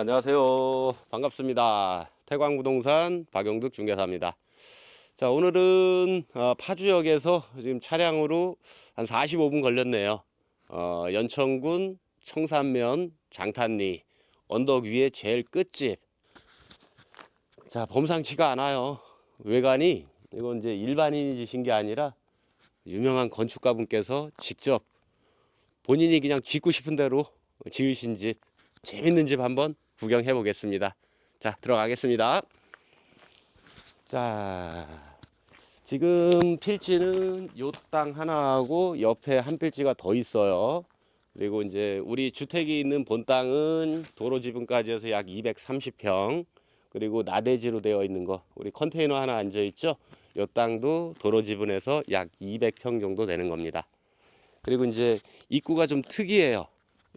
안녕하세요. 반갑습니다. 태광부동산 박영득 중개사입니다. 자, 오늘은 어, 파주역에서 지금 차량으로 한 45분 걸렸네요. 어, 연천군 청산면 장탄리 언덕 위에 제일 끝집. 자, 범상치가 않아요. 외관이 이건 이제 일반인이 지신 게 아니라 유명한 건축가분께서 직접 본인이 그냥 짓고 싶은 대로 지으신 집, 재밌는 집 한번 구경해 보겠습니다. 자, 들어가겠습니다. 자, 지금 필지는 요 땅 하나하고 옆에 한 필지가 더 있어요. 그리고 이제 우리 주택이 있는 본 땅은 도로 지분까지 해서 약 230평. 그리고 나대지로 되어 있는 거 우리 컨테이너 하나 앉아 있죠. 요 땅도 도로 지분에서 약 200평 정도 되는 겁니다. 그리고 이제 입구가 좀 특이해요.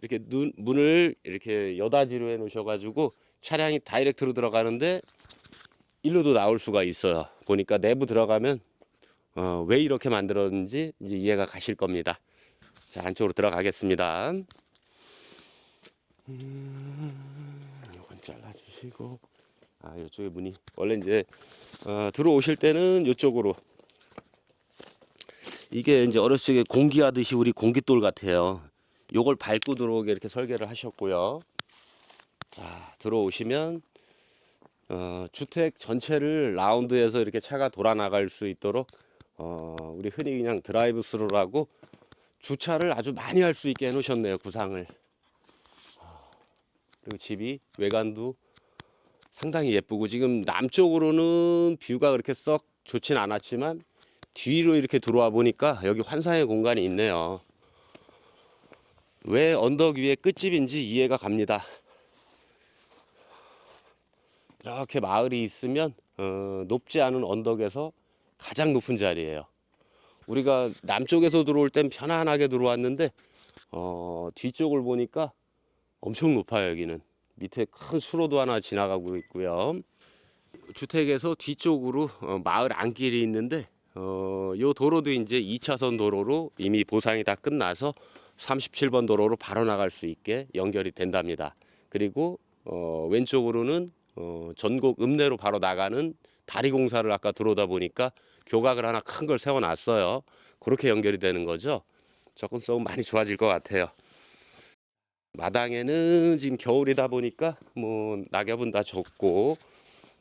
이렇게 눈, 문을 이렇게 여다지로 해 놓으셔가지고 차량이 다이렉트로 들어가는데 일로도 나올 수가 있어요. 보니까 내부 들어가면 어, 왜 이렇게 만들었는지 이제 이해가 가실 겁니다. 자 안쪽으로 들어가겠습니다. 음, 이건 잘라주시고 아 이쪽에 문이 원래 이제 어, 들어오실 때는 이쪽으로 이게 이제 어렸을 적에 공기하듯이 우리 공깃돌 같아요. 요걸 밟고 들어오게 이렇게 설계를 하셨고요. 자, 들어오시면 어, 주택 전체를 라운드해서 이렇게 차가 돌아 나갈 수 있도록 어, 우리 흔히 그냥 드라이브 스루라고 주차를 아주 많이 할 수 있게 해 놓으셨네요, 구상을. 그리고 집이 외관도 상당히 예쁘고 지금 남쪽으로는 뷰가 그렇게 썩 좋진 않았지만 뒤로 이렇게 들어와 보니까 여기 환상의 공간이 있네요. 왜 언덕 위에 끝집인지 이해가 갑니다. 이렇게 마을이 있으면 어, 높지 않은 언덕에서 가장 높은 자리예요. 우리가 남쪽에서 들어올 땐 편안하게 들어왔는데 어, 뒤쪽을 보니까 엄청 높아요 여기는 밑에 큰 수로도 하나 지나가고 있고요. 주택에서 뒤쪽으로 어, 마을 안길이 있는데 어, 요 도로도 이제 2차선 도로로 이미 보상이 다 끝나서 37번 도로로 바로 나갈 수 있게 연결이 된답니다. 그리고 어, 왼쪽으로는 어, 전곡 읍내로 바로 나가는 다리 공사를 아까 들어오다 보니까 교각을 하나 큰 걸 세워놨어요. 그렇게 연결이 되는 거죠. 접근성은 많이 좋아질 것 같아요. 마당에는 지금 겨울이다 보니까 뭐 낙엽은 다 적고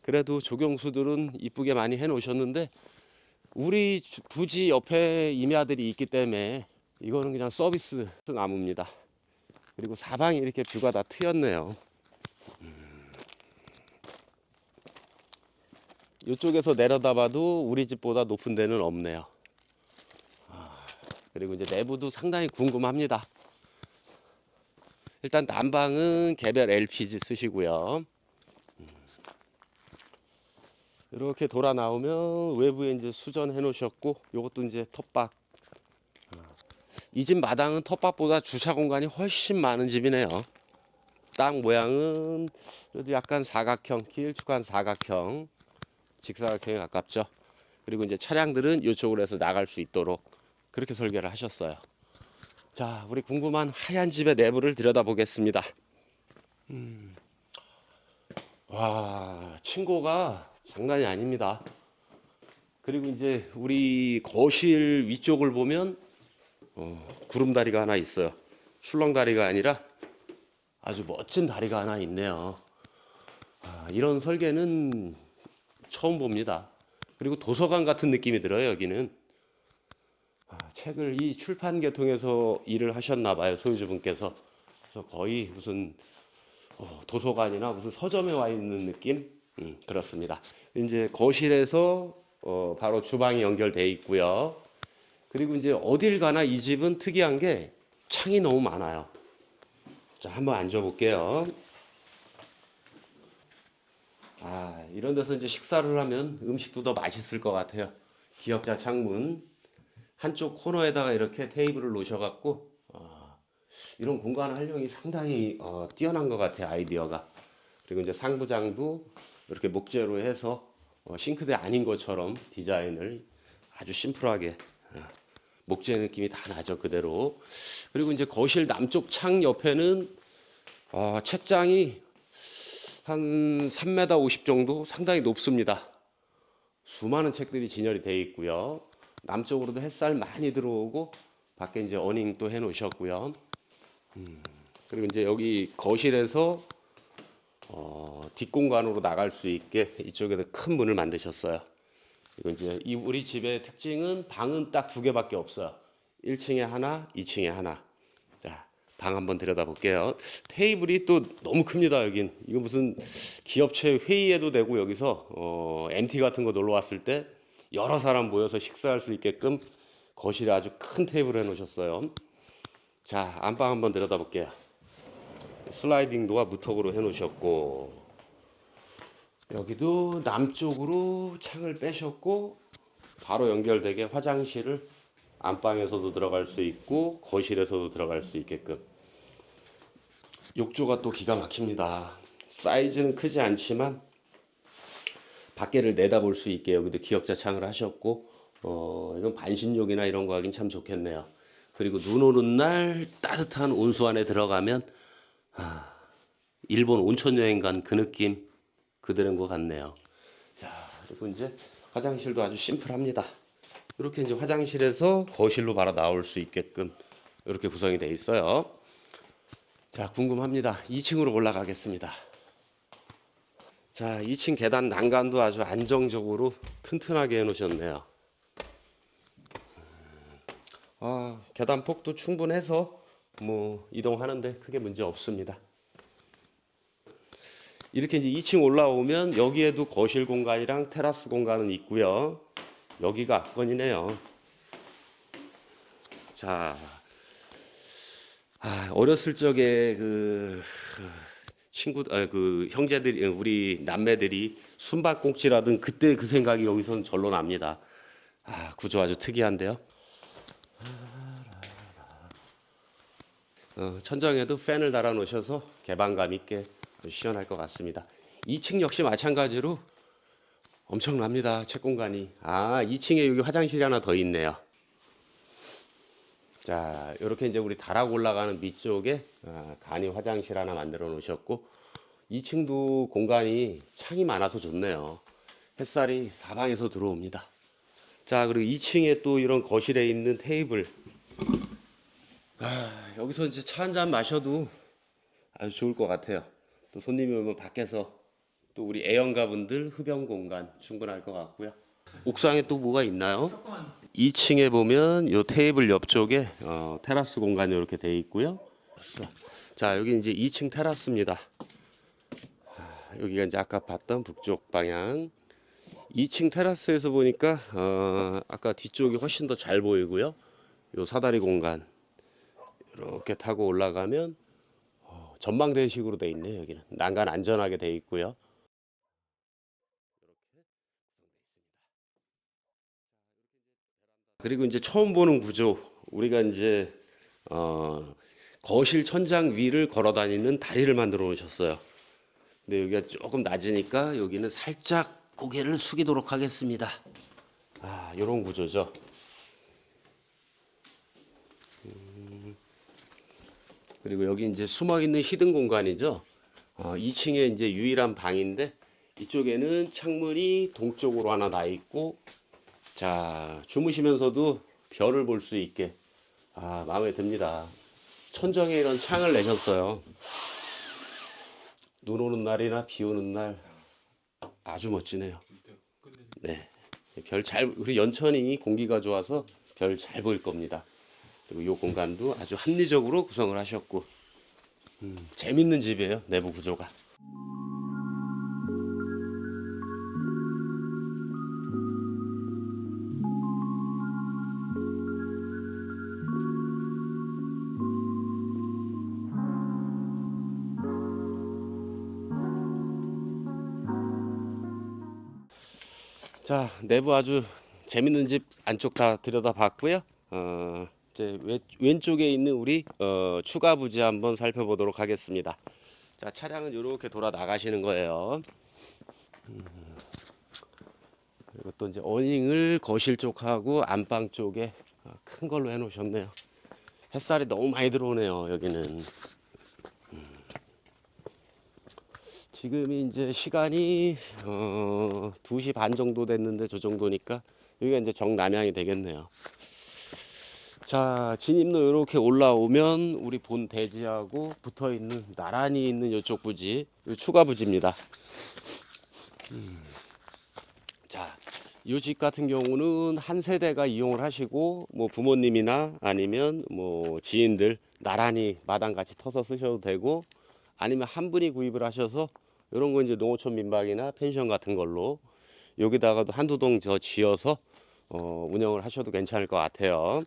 그래도 조경수들은 이쁘게 많이 해놓으셨는데 우리 주- 부지 옆에 임야들이 있기 때문에 이거는 그냥 서비스 나무입니다. 그리고 사방이 이렇게 뷰가 다 트였네요. 음. 이쪽에서 내려다봐도 우리 집보다 높은 데는 없네요. 아, 그리고 이제 내부도 상당히 궁금합니다. 일단 난방은 개별 LPG 쓰시고요. 이렇게 돌아 나오면 외부에 이제 수전해 놓으셨고 요것도 이제 텃밭 이 집 마당은 텃밭보다 주차 공간이 훨씬 많은 집이네요 땅 모양은 그래도 약간 사각형 길쭉한 사각형 직사각형에 가깝죠 그리고 이제 차량들은 이쪽으로 해서 나갈 수 있도록 그렇게 설계를 하셨어요 자 우리 궁금한 하얀 집의 내부를 들여다 보겠습니다 음. 와 층고가 장난이 아닙니다. 그리고 이제 우리 거실 위쪽을 보면 어, 구름다리가 하나 있어요. 출렁다리가 아니라 아주 멋진 다리가 하나 있네요. 아, 이런 설계는 처음 봅니다. 그리고 도서관 같은 느낌이 들어요, 여기는. 아, 책을 이 출판 계통에서 일을 하셨나 봐요, 소유주분께서. 그래서 거의 무슨 어, 도서관이나 무슨 서점에 와 있는 느낌? 음, 그렇습니다. 이제 거실에서 어, 바로 주방이 연결돼 있고요. 그리고 이제 어딜 가나 이 집은 특이한 게 창이 너무 많아요. 자, 한번 앉아 볼게요. 아, 이런 데서 이제 식사를 하면 음식도 더 맛있을 것 같아요. 기역자 창문. 한쪽 코너에다가 이렇게 테이블을 놓으셔갖고, 어, 이런 공간 활용이 상당히 어, 뛰어난 것 같아요, 아이디어가. 그리고 이제 상부장도 이렇게 목재로 해서 어, 싱크대 아닌 것처럼 디자인을 아주 심플하게 어, 목재 느낌이 다 나죠 그대로. 그리고 이제 거실 남쪽 창 옆에는 어, 책장이 한 3m 50 정도 상당히 높습니다. 수많은 책들이 진열이 되어 있고요. 남쪽으로도 햇살 많이 들어오고 밖에 이제 어닝 또 해놓으셨고요. 음, 그리고 이제 여기 거실에서 어, 뒷공간으로 나갈 수 있게 이쪽에도 큰 문을 만드셨어요. 이거 이제 이 우리 집의 특징은 방은 딱 두 개밖에 없어요. 1층에 하나, 2층에 하나. 자, 방 한번 들여다볼게요. 테이블이 또 너무 큽니다, 여긴. 이거 무슨 기업체 회의에도 되고 여기서 어, MT 같은 거 놀러 왔을 때 여러 사람 모여서 식사할 수 있게끔 거실에 아주 큰 테이블 해 놓으셨어요. 자, 안방 한번 들여다볼게요. 슬라이딩 도어 무턱으로 해 놓으셨고 여기도 남쪽으로 창을 빼셨고 바로 연결되게 화장실을 안방에서도 들어갈 수 있고 거실에서도 들어갈 수 있게끔 욕조가 또 기가 막힙니다. 사이즈는 크지 않지만 밖에를 내다볼 수 있게 여기도 기역자 창을 하셨고 어 이건 반신욕이나 이런 거 하긴 참 좋겠네요. 그리고 눈 오는 날 따뜻한 온수 안에 들어가면 아, 일본 온천 여행 간 그 느낌 그대로인 것 같네요. 자, 그래서 이제 화장실도 아주 심플합니다. 이렇게 이제 화장실에서 거실로 바로 나올 수 있게끔 이렇게 구성이 돼 있어요. 자, 궁금합니다. 2층으로 올라가겠습니다. 자, 2층 계단 난간도 아주 안정적으로 튼튼하게 해 놓으셨네요. 아, 계단 폭도 충분해서 뭐 이동하는데 크게 문제 없습니다. 이렇게 이제 2층 올라오면 여기에도 거실 공간이랑 테라스 공간은 있고요. 여기가 앞건이네요. 자, 아, 어렸을 적에 그 친구, 아, 그 형제들이, 우리 남매들이 숨바꼭질하던 그때 그 생각이 여기서는 절로 납니다. 아, 구조 아주 특이한데요. 어, 천장에도 팬을 달아 놓으셔서 개방감 있게 시원할 것 같습니다. 2층 역시 마찬가지로 엄청납니다. 책 공간이. 아, 2층에 여기 화장실이 하나 더 있네요. 자, 이렇게 이제 우리 다락 올라가는 밑쪽에 아, 간이 화장실 하나 만들어 놓으셨고 2층도 공간이 창이 많아서 좋네요. 햇살이 사방에서 들어옵니다. 자, 그리고 2층에 또 이런 거실에 있는 테이블. 아, 여기서 이제 차 한 잔 마셔도 아주 좋을 것 같아요. 또 손님이 오면 밖에서 또 우리 애연가분들 흡연 공간 충분할 것 같고요. 옥상에 또 뭐가 있나요? 2층에 보면 요 테이블 옆쪽에 어, 테라스 공간이 이렇게 돼 있고요. 자 여기 이제 2층 테라스입니다. 아, 여기가 이제 아까 봤던 북쪽 방향. 2층 테라스에서 보니까 어, 아까 뒤쪽이 훨씬 더 잘 보이고요. 요 사다리 공간 이렇게 타고 올라가면 어, 전망대식으로 돼 있네요. 여기는 난간 안전하게 돼 있고요. 그리고 이제 처음 보는 구조 우리가 이제 어, 거실 천장 위를 걸어 다니는 다리를 만들어 놓으셨어요. 근데 여기가 조금 낮으니까 여기는 살짝 고개를 숙이도록 하겠습니다. 아, 이런 구조죠. 그리고 여기 이제 숨어 있는 히든 공간이죠. 어, 2층에 이제 유일한 방인데 이쪽에는 창문이 동쪽으로 하나 나 있고 자, 주무시면서도 별을 볼 수 있게 아, 마음에 듭니다. 천정에 이런 창을 내셨어요. 눈 오는 날이나 비 오는 날 아주 멋지네요. 네. 별 잘 우리 연천이 공기가 좋아서 별 잘 보일 겁니다. 그리고 이 공간도 아주 합리적으로 구성을 하셨고 음, 재밌는 집이에요. 내부 구조가. 자, 내부 아주 재밌는 집 안쪽 다 들여다봤고요. 어, 이제 왼, 왼쪽에 있는 우리 어, 추가 부지 한번 살펴보도록 하겠습니다. 자, 차량은 이렇게 돌아 나가시는 거예요. 음, 그리고 또 이제 어닝을 거실 쪽하고 안방 쪽에 어, 큰 걸로 해놓으셨네요. 햇살이 너무 많이 들어오네요. 여기는. 음. 지금이 이제 시간이 어 2시 반 정도 됐는데 저 정도니까 여기가 이제 정남향이 되겠네요. 자, 진입로 이렇게 올라오면 우리 본 대지하고 붙어 있는 나란히 있는 이쪽 부지, 요 추가 부지입니다. 음. 자, 이 집 같은 경우는 한 세대가 이용을 하시고 뭐 부모님이나 아니면 뭐 지인들 나란히 마당 같이 터서 쓰셔도 되고 아니면 한 분이 구입을 하셔서 이런 거 이제 농어촌 민박이나 펜션 같은 걸로 여기다가도 한두 동 저 지어서 어, 운영을 하셔도 괜찮을 것 같아요.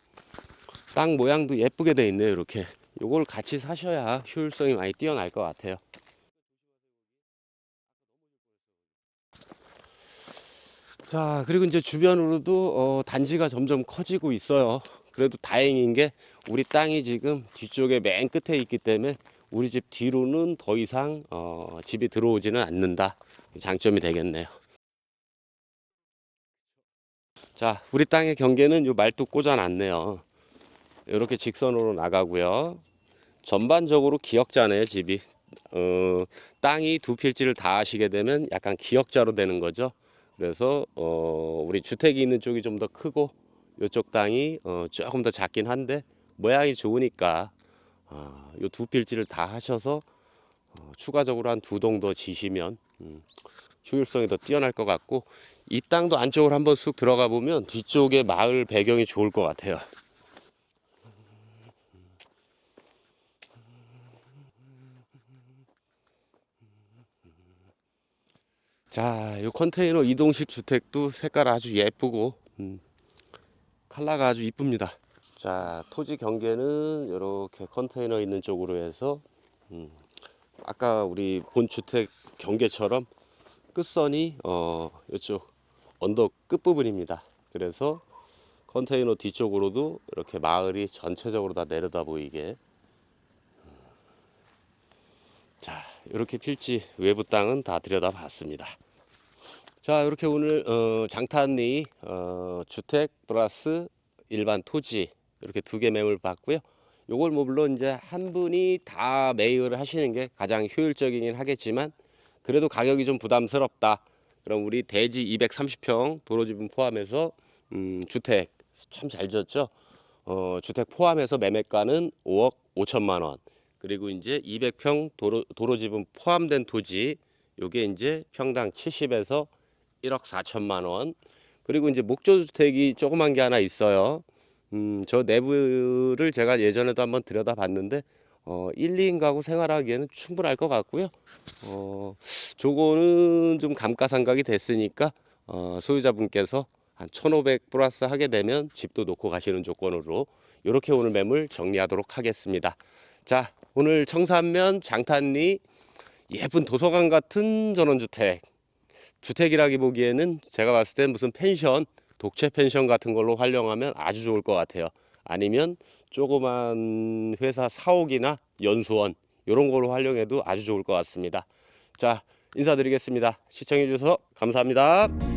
땅 모양도 예쁘게 돼 있네요. 이렇게 요걸 같이 사셔야 효율성이 많이 뛰어날 것 같아요. 자, 그리고 이제 주변으로도 어, 단지가 점점 커지고 있어요. 그래도 다행인 게 우리 땅이 지금 뒤쪽에 맨 끝에 있기 때문에 우리 집 뒤로는 더 이상 어, 집이 들어오지는 않는다. 장점이 되겠네요. 자, 우리 땅의 경계는 요 말뚝 꽂아놨네요. 이렇게 직선으로 나가고요. 전반적으로 기역자네요, 집이. 어, 땅이 두 필지를 다 하시게 되면 약간 기역자로 되는 거죠. 그래서 어, 우리 주택이 있는 쪽이 좀 더 크고 이쪽 땅이 어, 조금 더 작긴 한데 모양이 좋으니까 어, 요두 필지를 다 하셔서 어, 추가적으로 한 두 동 더 지시면 음, 효율성이 더 뛰어날 것 같고 이 땅도 안쪽으로 한번 쑥 들어가 보면 뒤쪽에 마을 배경이 좋을 것 같아요. 자, 이 컨테이너 이동식 주택도 색깔 아주 예쁘고 음, 컬러가 아주 이쁩니다. 자, 토지 경계는 이렇게 컨테이너 있는 쪽으로 해서 음, 아까 우리 본 주택 경계처럼 끝선이 어, 이쪽 언덕 끝 부분입니다. 그래서 컨테이너 뒤쪽으로도 이렇게 마을이 전체적으로 다 내려다 보이게 자, 이렇게 필지 외부 땅은 다 들여다 봤습니다. 자, 이렇게 오늘 어, 장탄리 어, 주택 플러스 일반 토지 이렇게 두 개 매물 봤고요. 요걸 뭐 물론 이제 한 분이 다 매입을 하시는 게 가장 효율적이긴 하겠지만 그래도 가격이 좀 부담스럽다. 그럼 우리 대지 230평 도로 지분 포함해서 음, 주택 참잘 졌죠. 어, 주택 포함해서 매매가는 5억 5천만 원. 그리고 이제 200평 도로 도로 지분 포함된 토지 요게 이제 평당 70에서 1억 4천만 원. 그리고 이제 목조 주택이 조그만 게 하나 있어요. 음, 저 내부를 제가 예전에도 한번 들여다봤는데 어, 1, 2인 가구 생활하기에는 충분할 것 같고요. 어, 저거는 좀 감가상각이 됐으니까 어, 소유자분께서 한 1,500 플러스 하게 되면 집도 놓고 가시는 조건으로 이렇게 오늘 매물 정리하도록 하겠습니다. 자, 오늘 청산면 장탄리 예쁜 도서관 같은 전원주택 주택이라기 보기에는 제가 봤을 땐 무슨 펜션, 독채 펜션 같은 걸로 활용하면 아주 좋을 것 같아요. 아니면 조그만 회사 사옥이나 연수원 이런 걸로 활용해도 아주 좋을 것 같습니다. 자, 인사드리겠습니다. 시청해 주셔서 감사합니다.